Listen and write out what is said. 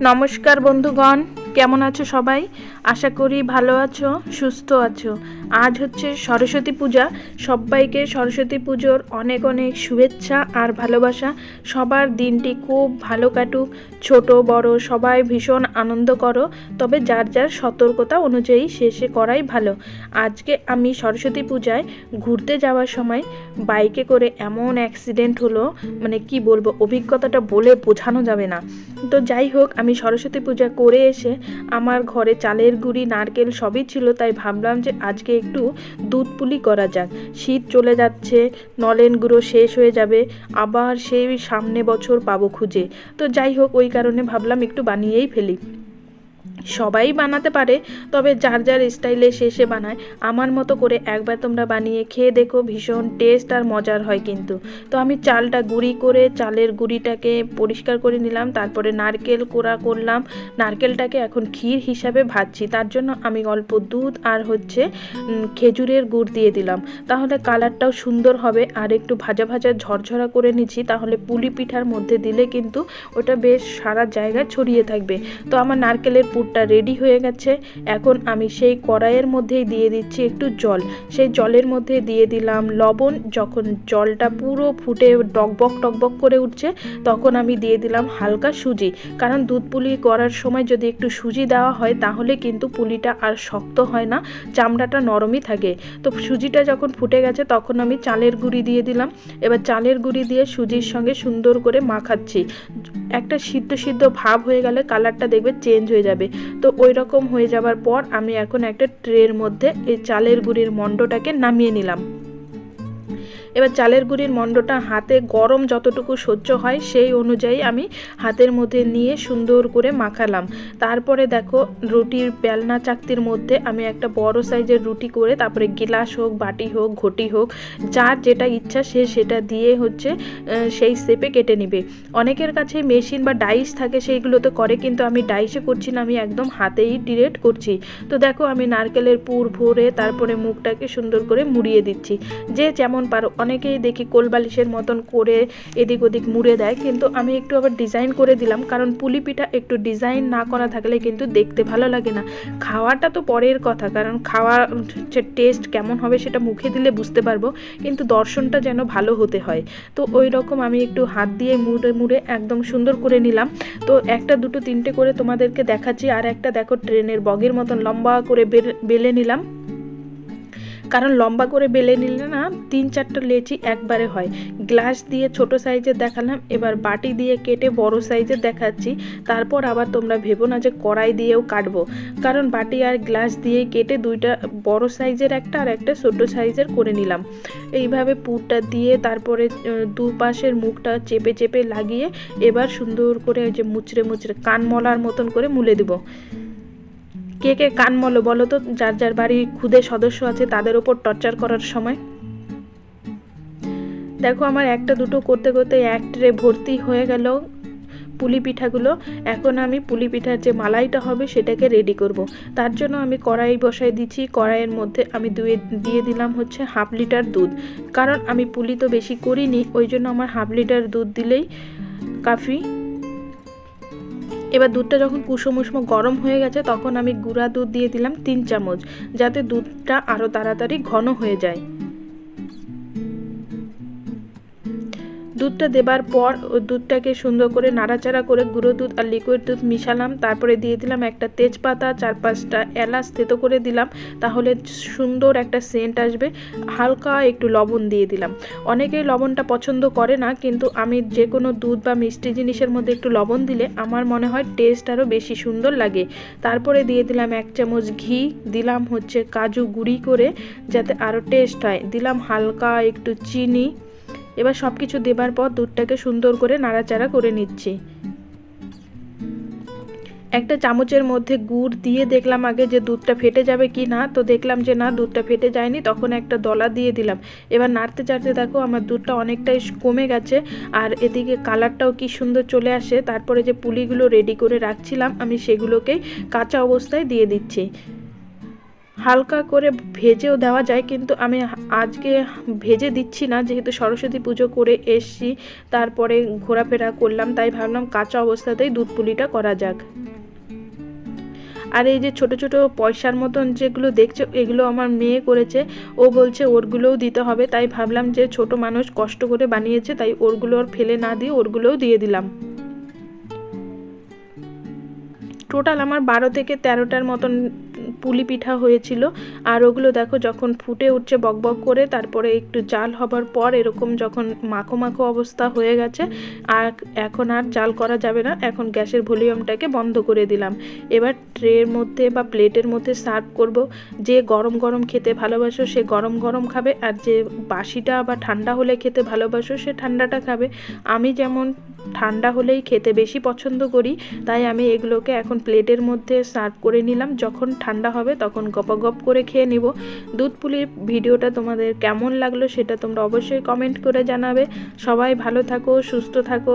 নমস্কার বন্ধুগণ কেমন আছো সবাই? আশা করি ভালো আছো সুস্থ আছো। আজ হচ্ছে সরস্বতী পূজা। সবাইকে সরস্বতী পুজোর অনেক অনেক শুভেচ্ছা আর ভালোবাসা। সবার দিনটি খুব ভালো কাটুক। ছোট, বড়, সবাই ভীষণ আনন্দ করো। তবে যার যার সতর্কতা অনুযায়ী শেষে করাই ভালো। আজকে আমি সরস্বতী পূজায় ঘুরতে যাওয়ার সময় বাইকে করে এমন অ্যাক্সিডেন্ট হলো মানে কি বলব, অভিজ্ঞতাটা বলে বোঝানো যাবে না। তো যাই হোক, আমি সরস্বতী পূজা করে এসে আমার ঘরে চালের গুঁড়ি, নারকেল সবই ছিল, তাই ভাবলাম যে আজকে একটু দুধ পুলি করা যাক। শীত চলে যাচ্ছে, নলেন গুঁড়ো শেষ হয়ে যাবে, আবার সেই সামনে বছর পাবো খুঁজে। তো যাই হোক, ওই কারণে ভাবলাম একটু বানিয়েই ফেলি। সবাই বানাতে পারে, তবে যার যার স্টাইলে শেষে বানায়। আমার মতো করে একবার তোমরা বানিয়ে খেয়ে দেখো, ভীষণ টেস্ট আর মজার হয় কিন্তু। তো আমি চালটা গুঁড়ি করে, চালের গুঁড়িটাকে পরিষ্কার করে নিলাম, তারপরে নারকেল কোড়া করলাম। নারকেলটাকে এখন ক্ষীর হিসাবে ভাজছি, তার জন্য আমি অল্প দুধ আর হচ্ছে খেজুরের গুড় দিয়ে দিলাম। তাহলে কালারটাও সুন্দর হবে আর একটু ভাজা ভাজা ঝরঝরা করে নিচ্ছি, তাহলে পুলি পিঠার মধ্যে দিলে কিন্তু ওটা বেশ সারা জায়গায় ছড়িয়ে থাকবে। তো আমার নারকেলের পুরটা ভাতটা রেডি হয়ে গেছে। এখন আমি সেই কড়াইয়ের মধ্যেই দিয়ে দিচ্ছি একটু জল। সেই জলের মধ্যে দিয়ে দিলাম লবণ। যখন জলটা পুরো ফুটে টকবক টকবক করে উঠছে, তখন আমি দিয়ে দিলাম হালকা সুজি। কারণ দুধ পুলি করার সময় যদি একটু সুজি দেওয়া হয়, তাহলে কিন্তু পুলিটা আর শক্ত হয় না, চামড়াটা নরমই থাকে। তো সুজিটা যখন ফুটে গেছে, তখন আমি চালের গুঁড়ি দিয়ে দিলাম। এবার চালের গুঁড়ি দিয়ে সুজির সঙ্গে সুন্দর করে মাখাচ্ছি। একটা সিদ্ধ সিদ্ধ ভাব হয়ে গেলে কালারটা দেখবে চেঞ্জ হয়ে যাবে। তো ওই রকম হয়ে যাবার পর আমি এখন একটা ট্রের মধ্যে এই চালের গুঁড়ির মণ্ডটাকে নামিয়ে নিলাম। এবার চালের গুঁড়ির মণ্ডটা হাতে গরম যতটুকু সহ্য হয় সেই অনুযায়ী আমি হাতের মধ্যে নিয়ে সুন্দর করে মাখালাম। তারপরে দেখো রুটির বেলনা চাকতির মধ্যে আমি একটা বড় সাইজের রুটি করে তারপরে গিলাস হোক, বাটি হোক, ঘটি হোক, যার যেটা ইচ্ছা সে সেটা দিয়ে হচ্ছে সেই শেপে কেটে নিবে। অনেকের কাছে মেশিন বা ডাইস থাকে সেইগুলোতে করে কিন্তু আমি ডাইসে করছি না, আমি একদম হাতেই ডিরেক্ট করছি। তো দেখো আমি নারকেলের পুর ভরে তারপরে মুখটাকে সুন্দর করে মুড়িয়ে দিচ্ছি। যে যেমন পারো। অনেকেই দেখি কোলবালিশের মতন করে এদিক ওদিক মুড়ে দেয়, কিন্তু আমি একটু আবার ডিজাইন করে দিলাম, কারণ পুলি পিঠা একটু ডিজাইন না করা থাকলে কিন্তু দেখতে ভালো লাগে না। খাওয়াটা তো পরের কথা, কারণ খাওয়া টেস্ট কেমন হবে সেটা মুখে দিলে বুঝতে পারব, কিন্তু দর্শনটা যেন ভালো হতে হয়। তো ওই রকম আমি একটু হাত দিয়ে মুড়ে মুড়ে একদম সুন্দর করে নিলাম। তো একটা, দুটো, তিনটে করে তোমাদেরকে দেখাচ্ছি, আর একটা দেখো ট্রেনের বগের মতন লম্বা করে বেলে নিলাম। কারণ লম্বা করে বেলে নিলে না তিন চারটা লেচি একবারে হয়। গ্লাস দিয়ে ছোট সাইজের দেখালাম, এবার বাটি দিয়ে কেটে বড় সাইজের দেখাচ্ছি। তারপর আবার তোমরা ভেবো না যে কড়াই দিয়েও কাটবো। কারণ বাটি আর গ্লাস দিয়ে কেটে দুইটা বড় সাইজের একটা আর একটা ছোট সাইজের করে নিলাম। এইভাবে পুরটা দিয়ে তারপরে দুপাশের মুখটা চেপে চেপে লাগিয়ে এবার সুন্দর করে যে মুচড়ে মুচড়ে কান মলার মতন করে মুলে দেবো। কে কে কান মলো বলো তো? যার যার বাড়ি খুদে সদস্য আছে, তাদের ওপর টর্চার করার সময়। দেখো আমার একটা দুটো করতে করতে এক ট্রে ভর্তি হয়ে গেল পুলি পিঠাগুলো। এখন আমি পুলি পিঠার যে মালাইটা হবে, সেটাকে রেডি করব। তার জন্য আমি কড়াই বসাই দিচ্ছি। কড়াইয়ের মধ্যে আমি দুয়ে, দিয়ে দিলাম হচ্ছে হাফ লিটার দুধ। কারণ আমি পুলি তো বেশি করিনি, ওই জন্য আমার হাফ লিটার দুধ দিলেই কাফি। এবার দুধটা যখন কুসুমুষ্ম গরম হয়ে গেছে, তখন আমি গুঁড়া দুধ দিয়ে দিলাম তিন চামচ, যাতে দুধটা আরও তাড়াতাড়ি ঘন হয়ে যায়। দুধটা দেবার পর দুধটাকে সুন্দর করে নাড়াচাড়া করে গুঁড়ো দুধ আর লিকুইড দুধ মিশালাম। তারপরে দিয়ে দিলাম একটা তেজপাতা চার পাঁচটা এলাচ তেতো করে দিলাম। তাহলে সুন্দর একটা সেন্ট আসবে। হালকা একটু লবণ দিয়ে দিলাম। অনেকেই লবণটা পছন্দ করে না, কিন্তু আমি যে কোনো দুধ বা মিষ্টি জিনিসের মধ্যে একটু লবণ দিলে আমার মনে হয় টেস্ট আরও বেশি সুন্দর লাগে। তারপরে দিয়ে দিলাম এক চামচ ঘি, দিলাম হচ্ছে কাজু গুঁড়ি করে যাতে আরও টেস্ট হয়। দিলাম হালকা একটু চিনি এবার সব কিছু দেবার পর দুধটাকে সুন্দর করে নাড়াচাড়া করে নিচ্ছি। একটা চামচের মধ্যে গুড় দিয়ে দেখলাম আগে যে দুধটা ফেটে যাবে কি না, তো দেখলাম যে না, দুধটা ফেটে যায়নি, তখন একটা দলা দিয়ে দিলাম। এবার নাড়তে চাড়তে দেখো আমার দুধটা অনেকটাই কমে গেছে, আর এদিকে কালারটাও কি সুন্দর চলে আসে। তারপরে যে পুলিগুলো রেডি করে রাখছিলাম, আমি সেগুলোকেই কাঁচা অবস্থায় দিয়ে দিচ্ছি। হালকা করে ভেজেও দেওয়া যায়, কিন্তু আমি আজকে ভেজে দিচ্ছি না, যেহেতু সরস্বতী পুজো করে এসছি, তারপরে ঘোরাফেরা করলাম, তাই ভাবলাম কাঁচা অবস্থাতেই দুধ পুলিটা করা যাক। আর এই যে ছোট ছোট পয়সার মতন যেগুলো দেখছে, এগুলো আমার মেয়ে করেছে, ও বলছে ওরগুলোও দিতে হবে, তাই ভাবলাম যে ছোট মানুষ কষ্ট করে বানিয়েছে, তাই ওরগুলো আর ফেলে না দিয়ে ওরগুলোও দিয়ে দিলাম। টোটাল আমার বারো থেকে তেরোটার মতন পুলি পিঠা হয়েছিল। আর ওগুলো দেখো যখন ফুটে উঠছে বকবক করে, তারপরে একটু জাল হবার পর এরকম যখন মাখো মাখো অবস্থা হয়ে গেছে, আর এখন আর জাল করা যাবে না। এখন গ্যাসের ভলিউমটাকে বন্ধ করে দিলাম। এবার ট্রের মধ্যে বা প্লেটের মধ্যে সার্ভ করব। যে গরম গরম খেতে ভালোবাসো, সে গরম গরম খাবে। আর যে বাসিটা বা ঠান্ডা হলে খেতে ভালোবাসো, সে ঠান্ডাটা খাবে। আমি যেমন ঠান্ডা হলেই খেতে বেশি পছন্দ করি, তাই আমি এগুলোকে এখন প্লেটের মধ্যে সার্ভ করে নিলাম। যখন ঠান্ডা হবে তখন গপাগপ করে খেয়ে নেব। দুধ পুলির ভিডিওটা তোমাদের কেমন লাগল সেটা তোমরা অবশ্যই কমেন্ট করে জানাবে। সবাই ভালো থাকো, সুস্থ থাকো।